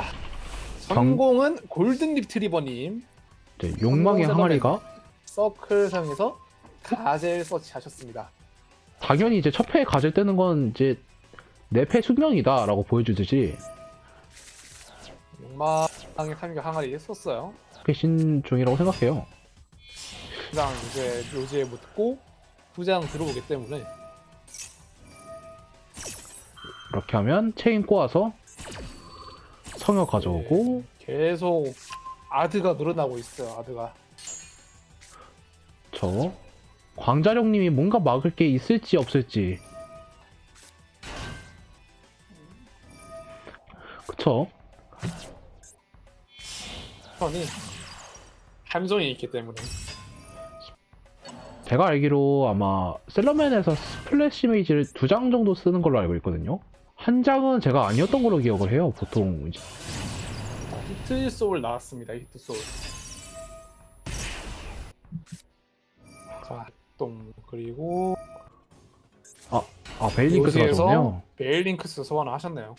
자, 전공은 골든 리트리버님 이제 욕망의 항아리가 서클 사용해서 가젤 서치하셨습니다. 당연히 이제 첫 패에 가질 때는 건 이제 내 패 숙명이다라고 보여주듯이 욕망의 탐욕 항아리 썼어요. 패신 중이라고 생각해요. 그냥 이제 묘지에 묻고 두 장 들어오기 때문에 이렇게 하면 체인 꼬아서 성역 가져오고 계속 아드가 늘어나고 있어요. 아드가. 저 광자령님이 뭔가 막을 게 있을지 없을지 그쵸? 선이 함정이 있기 때문에 제가 알기로 아마 셀러맨에서 스플래시 메이지를 두 장 정도 쓰는 걸로 알고 있거든요. 한 장은 제가 아니었던 걸로 기억을 해요. 보통 이제 히트 소울 나왔습니다. 히트 소울. 자, 똥 그리고 아 베일링크스 요지에서 가져오네요. 베일링크스 소환을 하셨네요.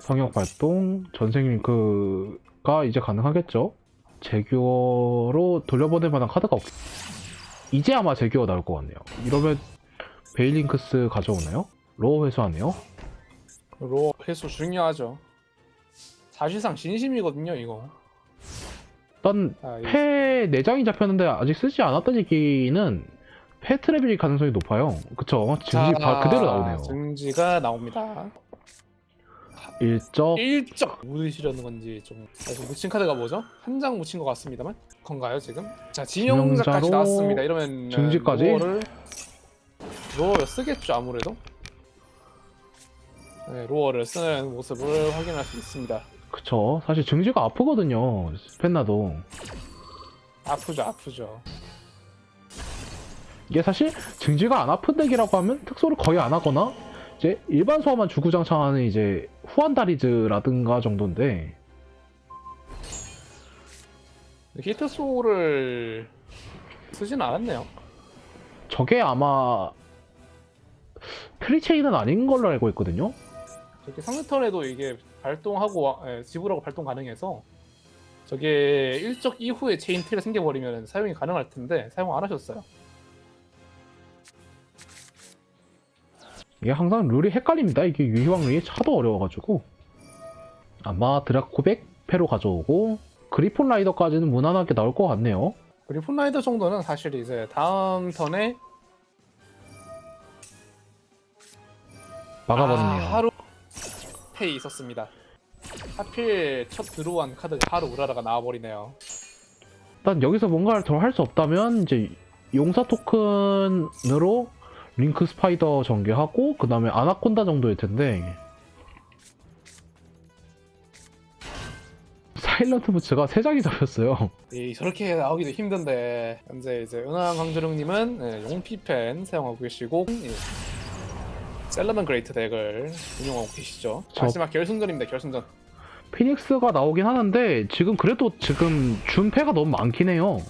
성역 발동, 전생 링크가 이제 가능하겠죠. 제규어로 돌려보낼 만한 카드가 없. 이제 아마 제규어 나올 것 같네요. 이러면 베일링크스 가져오나요? 로어 회수하네요. 로 회수 중요하죠. 사실상 진심이거든요, 이거. 일단 아, 이- 패 4장이 잡혔는데 아직 쓰지 않았던 얘기는 패 트래블일 가능성이 높아요. 그쵸? 증지 바- 그대로 나오네요. 증지가 나옵니다. 일적 일적 묻으시려는 건지 좀 사실 묻힌 카드가 뭐죠? 한 장 묻힌 것 같습니다만 건가요 지금? 자 진영자까지 진영자로 나왔습니다. 이러면 증지까지? 로어를 로어를 쓰겠죠 아무래도. 네, 로어를 쓰는 모습을 확인할 수 있습니다. 그쵸. 사실 증지가 아프거든요. 펜나도. 아프죠, 아프죠. 이게 사실 증지가 안 아픈 덱이라고 하면 특소를 거의 안 하거나 이제 일반 소화만 주구장창하는 이제 후한다리즈라든가 정도인데 히트 소울을 쓰진 않았네요. 저게 아마 프리체인은 아닌 걸로 알고 있거든요. 저기 상대 턴에도 이게 발동하고 와- 예, 지불하고 발동 가능해서 저게 일적 이후에 체인 틸이 생겨버리면 사용이 가능할 텐데 사용 안 하셨어요. 이게 항상 룰이 헷갈립니다. 이게 유희왕 룰이 차도 어려워가지고 아마 드라코백 패로 가져오고 그리폰 라이더까지는 무난하게 나올 것 같네요. 그리고 폰라이더 정도는 사실 이제 다음 턴에 막아버리네요. 아, 하루 페이 있었습니다. 하필 첫 드로우한 카드가 하루 우라라가 나와버리네요. 일단 여기서 뭔가를 더 할 수 없다면 이제 용사 토큰으로 링크 스파이더 전개하고 그 다음에 아나콘다 정도일 텐데 사일런트 부츠가 3장이 잡혔어요. 이 저렇게 나오기도 힘든데 현재 이제 은하왕 강주령님은 예, 용피펜 사용하고 계시고 예, 셀러맨 그레이트 덱을 운영하고 계시죠. 저- 마지막 결승전입니다. 결승전. 피닉스가 나오긴 하는데 지금 그래도 지금 준패가 너무 많긴 해요.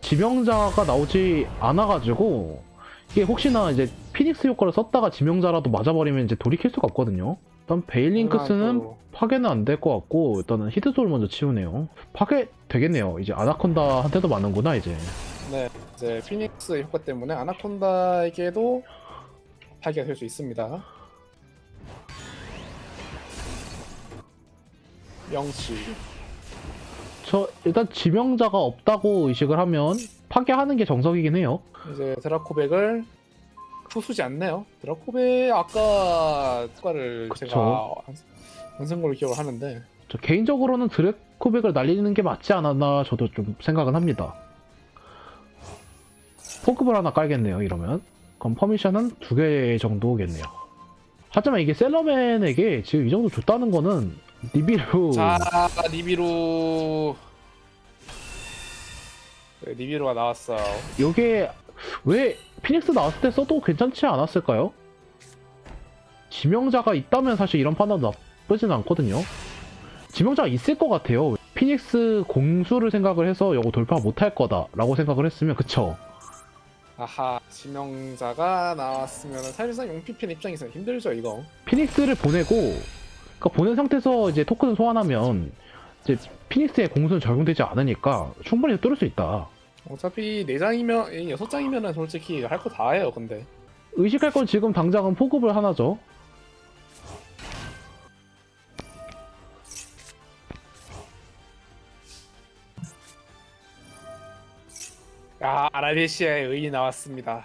지명자가 나오지 않아가지고 이게 혹시나 이제 피닉스 효과를 썼다가 지명자라도 맞아버리면 이제 돌이킬 수가 없거든요. 일단 베일링크스는 하나 파괴는 안 될 것 같고 일단은 히트솔 먼저 치우네요. 파괴 되겠네요. 이제 아나콘다한테도 많은구나 이제. 또, 네, 이제 피닉스 효과 때문에 아나콘다에게도 파괴가 될 수 있습니다. 명치. 저 일단 지명자가 없다고 의식을 하면 파괴하는 게 정석이긴 해요. 이제 드라코백을 후수지 않네요. 드라코백 아까 효과를 그쵸. 제가 안- 안쓴 걸로 기억을 하는데 저 개인적으로는 드래코백을 날리는 게 맞지 않았나 저도 좀 생각은 합니다. 포크볼 하나 깔겠네요. 이러면 그럼 퍼미션은 두 개 정도겠네요. 하지만 이게 셀러맨에게 지금 이 정도 줬다는 거는 니비루 자 니비루 네, 니비루가 나왔어요. 이게 왜 피닉스 나왔을 때 써도 괜찮지 않았을까요? 지명자가 있다면 사실 이런 판단도 나쁘진 않거든요. 지명자가 있을 것 같아요. 피닉스 공수를 생각을 해서 이거 돌파 못할 거다 라고 생각을 했으면 그쵸? 아하 지명자가 나왔으면 사실상 용피펜 입장에서는 힘들죠 이거 피닉스를 보내고 그러니까 보낸 상태에서 이제 토큰 소환하면 이제 피닉스의 공수는 적용되지 않으니까 충분히 뚫을 수 있다. 어차피 4장이면 6장이면은 솔직히 할 거 다 해요 근데 의식할 건 지금 당장은 포급을 하나죠. 야 아라비시아의 의의 나왔습니다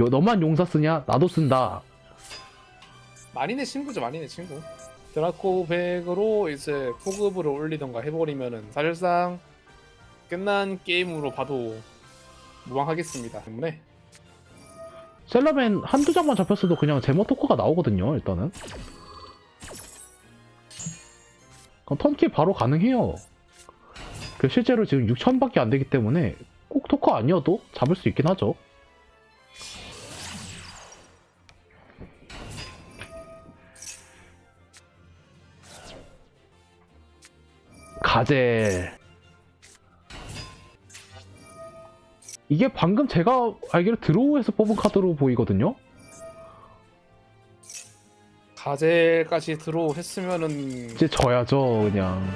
요, 너만 용사 쓰냐? 나도 쓴다. 마린의 친구죠 마린의 친구 드라코 백으로 이제 포급으로 올리던가 해버리면은 사실상 끝난 게임으로 봐도 무방하겠습니다 때문에 셀러맨 한두 장만 잡혔어도 그냥 제모 토크가 나오거든요, 일단은. 그럼 턴키 바로 가능해요. 그 실제로 지금 6천밖에 안 되기 때문에 꼭 토크 아니어도 잡을 수 있긴 하죠. 가젤. 이게 방금 제가 알기로 드로우에서 뽑은 카드로 보이거든요? 가젤까지 들어했으면은 이제 져야죠, 그냥.